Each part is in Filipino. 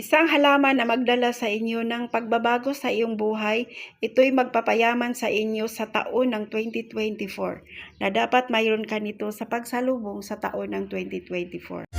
Isang halaman na magdala sa inyo ng pagbabago sa iyong buhay, ito'y magpapayaman sa inyo sa taon ng 2024 na dapat mayroon ka nito sa pagsalubong sa taon ng 2024.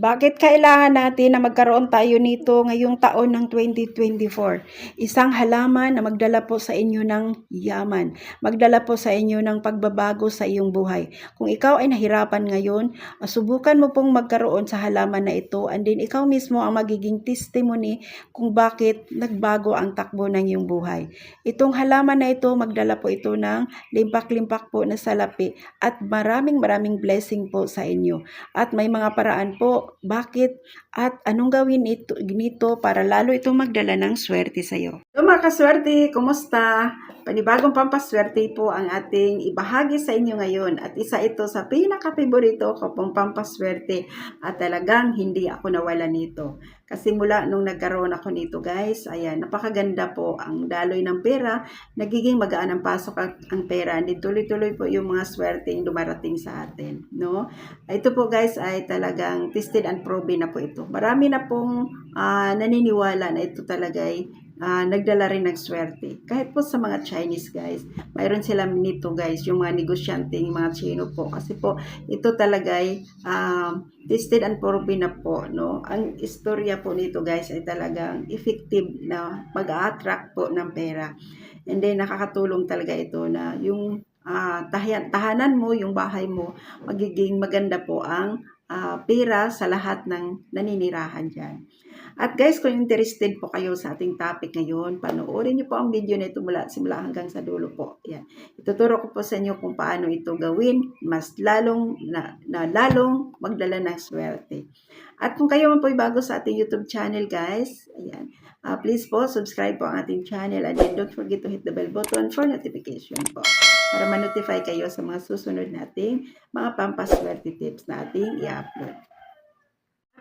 Bakit kailangan natin na magkaroon tayo nito ngayong taon ng 2024? Isang halaman na magdala po sa inyo ng yaman, magdala po sa inyo ng pagbabago sa iyong buhay. Kung ikaw ay nahirapan ngayon, subukan mo pong magkaroon sa halaman na ito and then ikaw mismo ang magiging testimony kung bakit nagbago ang takbo ng iyong buhay. Itong halaman na ito, magdala po ito ng limpak-limpak po na salapi at maraming maraming blessing po sa inyo. At may mga paraan po bakit at anong gawin ito, nito para lalo itong magdala ng swerte sa iyo. So mga kaswerte, kumusta? Panibagong pampaswerte po ang ating ibahagi sa inyo ngayon at isa ito sa pinaka-favorito ko pong pampaswerte at talagang hindi ako nawala nito. Kasi mula nung nagkaroon ako nito guys, ayan, napakaganda po ang daloy ng pera, nagiging magaan ang pasok ang, pera, hindi tuloy-tuloy po yung mga swerte yung dumarating sa atin, no? Ito po guys ay talagang tested and proven na po ito. Marami na pong ah, naniniwala na ito talaga ay ah, nagdala rin ng swerte. Kahit po sa mga Chinese guys, mayroon sila nito guys, yung mga negosyante, yung mga Chino po. Kasi po, ito talaga ay um, tested and proven na po. No? Ang istorya po nito guys ay talagang effective na mag-attract po ng pera. And then nakakatulong talaga ito na yung tahanan, tahanan mo, yung bahay mo, magiging maganda po ang ah, pera sa lahat ng naninirahan dyan. At guys, kung interested po kayo sa ating topic ngayon, panoorin niyo po ang video na ito mula simula hanggang sa dulo po. Yan. Ituturo ko po sa inyo kung paano ito gawin, mas lalong na, na lalong magdala ng swerte. At kung kayo man po bago sa ating YouTube channel, guys, ayan, ah, please po subscribe po ang ating channel and then don't forget to hit the bell button for notification po para ma-notify kayo sa mga susunod nating mga pampaswerte tips na ating i-upload.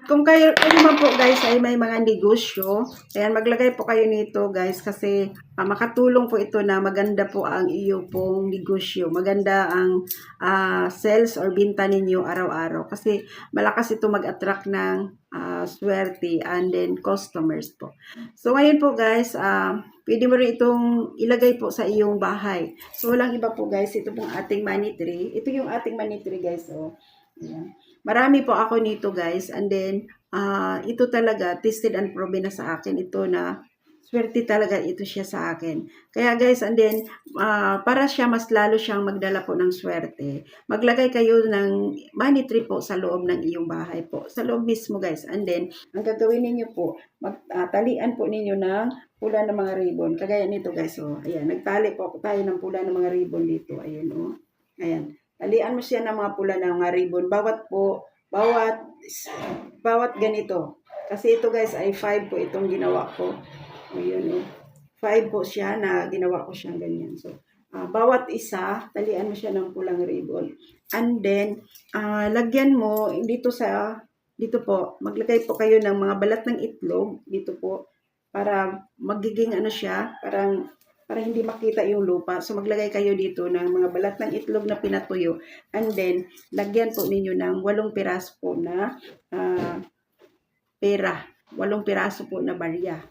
Kung kayo, kayo naman po guys ay may mga negosyo, ayan maglagay po kayo nito guys kasi ah, makatulong po ito na maganda po ang iyo pong negosyo. Maganda ang ah, sales or binta ninyo araw-araw kasi malakas ito mag-attract ng ah, swerte and then customers po. So ngayon po guys, ah, pwede mo rin itong ilagay po sa iyong bahay. So walang iba po guys, ito pong ating money tree. Ito yung ating money tree guys. Oh. Ayan. Marami po ako nito guys and then ah ito talaga tested and proven na sa akin ito na swerte talaga ito siya sa akin. Kaya guys and then ah, para siya mas lalo siyang magdala po ng swerte. Maglagay kayo ng money tree po sa loob ng iyong bahay po. Sa loob mismo guys. And then ang gagawin ninyo po, magtalian po ninyo ng pula ng mga ribbon. Kagaya nito guys. Oh, ayan, nagtali po tayo ng pula ng mga ribbon dito. Ayan oh. Ayan. Talian mo siya ng mga pula ng mga ribbon. Bawat po, bawat, bawat ganito. Kasi ito guys ay 5 po itong ginawa ko. Ayun oh. 5 po siya na ginawa ko siyang ganyan. So, ah, bawat isa, talian mo siya ng pulang ribbon. And then, ah, lagyan mo dito sa, dito po, maglagay po kayo ng mga balat ng itlog, dito po, para magiging ano siya, parang para hindi makita yung lupa. So maglagay kayo dito ng mga balat ng itlog na pinatuyo and then lagyan po ninyo ng walong piraso po na ah, pera. Walong piraso po na barya.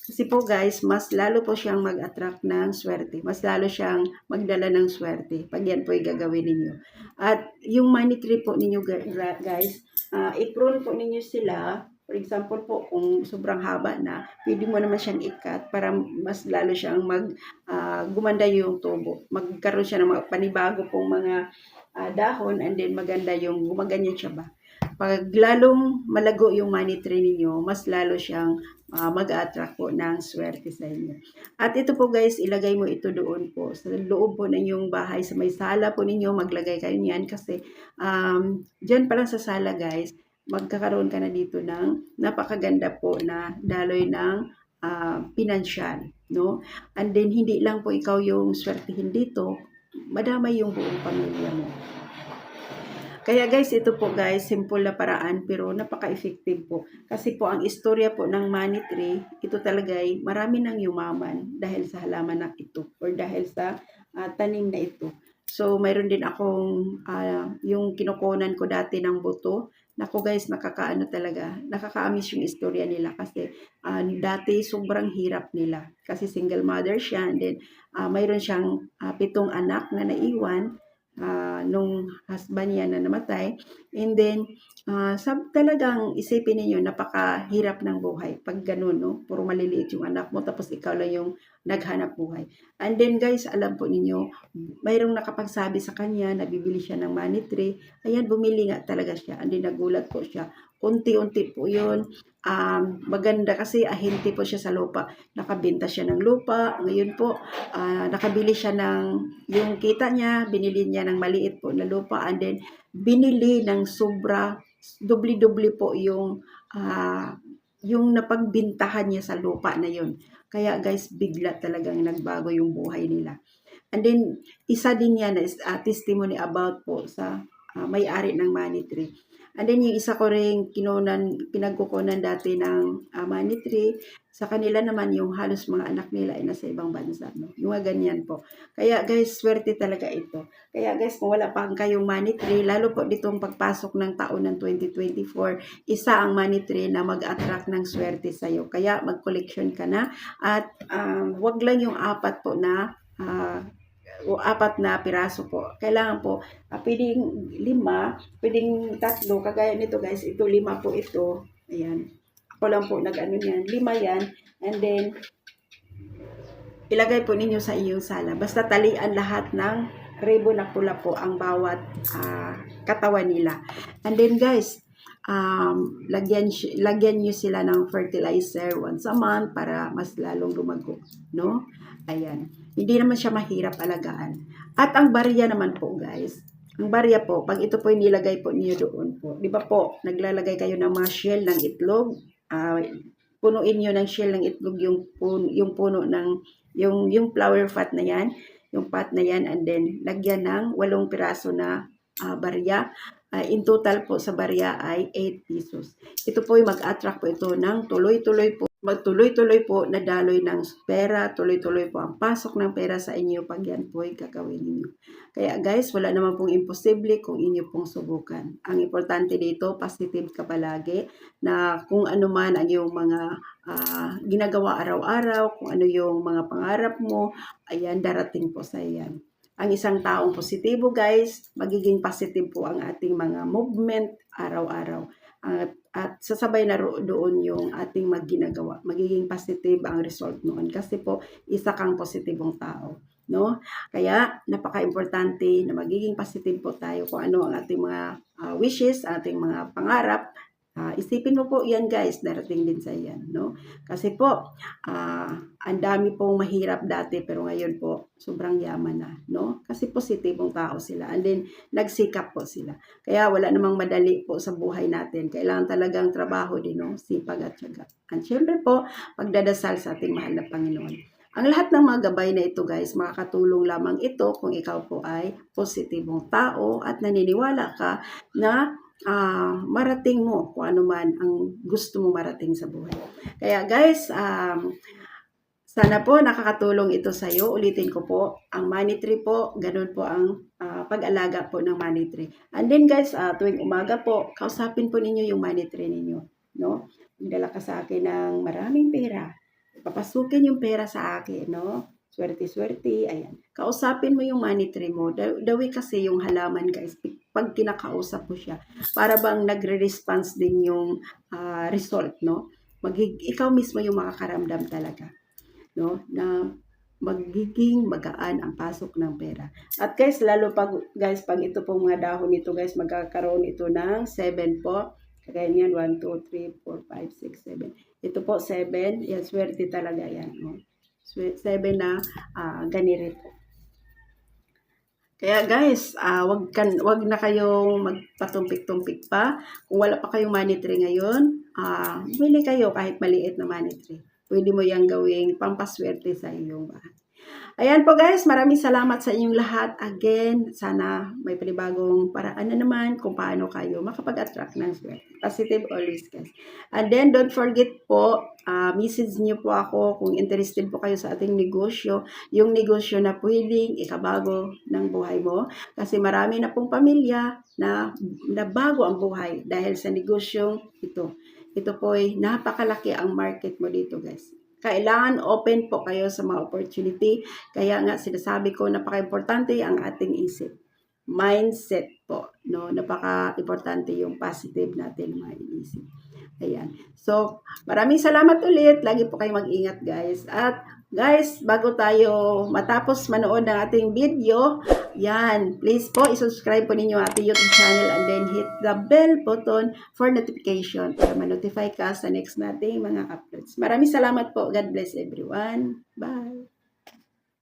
Kasi po guys, mas lalo po siyang mag-attract ng swerte. Mas lalo siyang magdala ng swerte pag yan po gagawin ninyo. At yung money tree po ninyo gu- guys, uh, i-prune po ninyo sila For example po, kung sobrang haba na, pwede mo naman siyang ikat para mas lalo siyang mag, ah, gumanda yung tubo. Magkaroon siya ng mga panibago pong mga ah, dahon and then maganda yung gumaganyan siya ba. Pag lalong malago yung money tree ninyo, mas lalo siyang ah, mag-attract po ng swerte sa inyo. At ito po guys, ilagay mo ito doon po sa loob po ng inyong bahay, sa may sala po ninyo, maglagay kayo niyan kasi um, dyan pa lang sa sala guys, magkakaroon ka na dito ng napakaganda po na daloy ng ah, pinansyal, no? And then hindi lang po ikaw yung swertihin dito, madamay yung buong pamilya mo. Kaya guys, ito po guys, simple na paraan pero napaka-effective po. Kasi po ang istorya po ng money tree, ito talaga ay marami nang yumaman dahil sa halaman na ito or dahil sa ah, tanim na ito. So, mayroon din akong ah, yung kinukunan ko dati ng buto. Naku guys, nakakaano talaga, nakakaamis yung istorya nila kasi ah, dati sobrang hirap nila. Kasi single mother siya and then ah, mayroon siyang ah, pitong anak na naiwan ah, nung husband niya na namatay. And then, ah, sab talagang isipin ninyo, napakahirap ng buhay. Pag ganun, no? Puro maliliit yung anak mo, tapos ikaw lang yung naghanap buhay. And then guys, alam po ninyo, mayroong nakapagsabi sa kanya na bibili siya ng money tree. Ayan, bumili nga talaga siya. And then nagulat po siya. Unti-unti po yun. Um, maganda kasi ahinti po siya sa lupa. Nakabenta siya ng lupa. Ngayon po, ah, nakabili siya ng yung kita niya, binili niya ng maliit po na lupa. And then, binili ng sobra, dubli-dubli po yung ah, yung napagbintahan niya sa lupa na yun. Kaya guys, bigla talagang nagbago yung buhay nila. And then, isa din yan na ah, testimony about po sa ah, may-ari ng money tree. And then, yung isa ko rin kinunan, pinagkukunan dati ng ah, money tree, sa kanila naman yung halos mga anak nila ay nasa ibang bansa. No? Yung ganyan po. Kaya guys, swerte talaga ito. Kaya guys, kung wala pa kayong money tree, lalo po ditong pagpasok ng taon ng 2024, isa ang money tree na mag-attract ng swerte sa'yo. Kaya mag-collection ka na at um, wag lang yung apat po na ah, o apat na piraso po. Kailangan po, ah, pwedeng lima, pwedeng tatlo, kagaya nito guys, ito lima po ito. Ayan. Ako lang po nag-ano yan. Lima yan. And then, ilagay po ninyo sa iyong sala. Basta talian lahat ng ribbon na pula po ang bawat ah, katawan nila. And then guys, um, lagyan, lagyan nyo sila ng fertilizer once a month para mas lalong lumago. No? Ayan. Hindi naman siya mahirap alagaan. At ang barya naman po guys, ang barya po, pag ito po nilagay po niyo doon po, di ba po, naglalagay kayo ng mga shell ng itlog, ah, punuin niyo ng shell ng itlog yung puno, yung puno ng, yung, yung flower fat na yan, yung pot na yan, and then lagyan ng walong piraso na ah, barya. Ah, in total po sa barya ay 8 pesos. Ito po yung mag-attract po ito ng tuloy-tuloy po magtuloy-tuloy po na daloy ng pera, tuloy-tuloy po ang pasok ng pera sa inyo pag yan po ay gagawin ninyo. Kaya guys, wala naman pong imposible kung inyo pong subukan. Ang importante dito, positive ka palagi na kung ano man ang iyong mga ah, ginagawa araw-araw, kung ano yung mga pangarap mo, ayan, darating po sa iyan. Ang isang taong positibo guys, magiging positive po ang ating mga movement araw-araw. At, at sasabay na doon yung ating magginagawa. Magiging positive ang result noon kasi po isa kang positibong tao. No? Kaya napaka-importante na magiging positive po tayo kung ano ang ating mga ah, wishes, ating mga pangarap. Ah, isipin mo po yan guys, darating din sa yan. No? Kasi po, ah, ang dami pong mahirap dati pero ngayon po sobrang yaman na. No? Kasi positibong tao sila. And then, nagsikap po sila. Kaya wala namang madali po sa buhay natin. Kailangan talagang trabaho din, no? sipag at syaga. At syempre po, pagdadasal sa ating mahal na Panginoon. Ang lahat ng mga gabay na ito guys, makakatulong lamang ito kung ikaw po ay positibong tao at naniniwala ka na ah, marating mo kung ano man ang gusto mo marating sa buhay. Kaya guys, um, sana po nakakatulong ito sa iyo. Ulitin ko po, ang money tree po, ganun po ang ah, pag-alaga po ng money tree. And then guys, ah, tuwing umaga po, kausapin po ninyo yung money tree ninyo. No? Magdala ka sa akin ng maraming pera. Papasukin yung pera sa akin, no? Swerte-swerte, ayan. Kausapin mo yung money tree mo. Da- Dawi kasi yung halaman, guys, pag kinakausap mo siya, para bang nagre-response din yung ah, result, no? Magig ikaw mismo yung makakaramdam talaga, no? Na magiging magaan ang pasok ng pera. At guys, lalo pag, guys, pag ito pong mga dahon nito, guys, magkakaroon ito ng 7 po. Kaya niyan, 1, 2, 3, 4, 5, 6, 7. Ito po, 7. Yan, swerte talaga yan. No? 7 na ah, ganirito. Kaya guys, ah, wag, kan, wag na kayong magpatumpik-tumpik pa. Kung wala pa kayong money tree ngayon, ah, bili kayo kahit maliit na money tree. Pwede mo yang gawing pampaswerte sa iyong bahay. Ayan po guys, maraming salamat sa inyong lahat. Again, sana may panibagong paraan na naman kung paano kayo makapag-attract ng swerte. Positive always guys. And then don't forget po, ah, message niyo po ako kung interested po kayo sa ating negosyo. Yung negosyo na pwedeng ikabago ng buhay mo. Kasi marami na pong pamilya na nabago ang buhay dahil sa negosyong ito. Ito po ay napakalaki ang market mo dito guys. Kailangan open po kayo sa mga opportunity. Kaya nga sinasabi ko napaka-importante ang ating isip. Mindset po, no? Napaka-importante yung positive natin mga inisip. Ayan. So, maraming salamat ulit. Lagi po kayo mag-ingat, guys. At guys, bago tayo matapos manood ng ating video, yan, please po, isubscribe po ninyo ating YouTube channel and then hit the bell button for notification para ma-notify ka sa next nating mga uploads. Maraming salamat po. God bless everyone. Bye.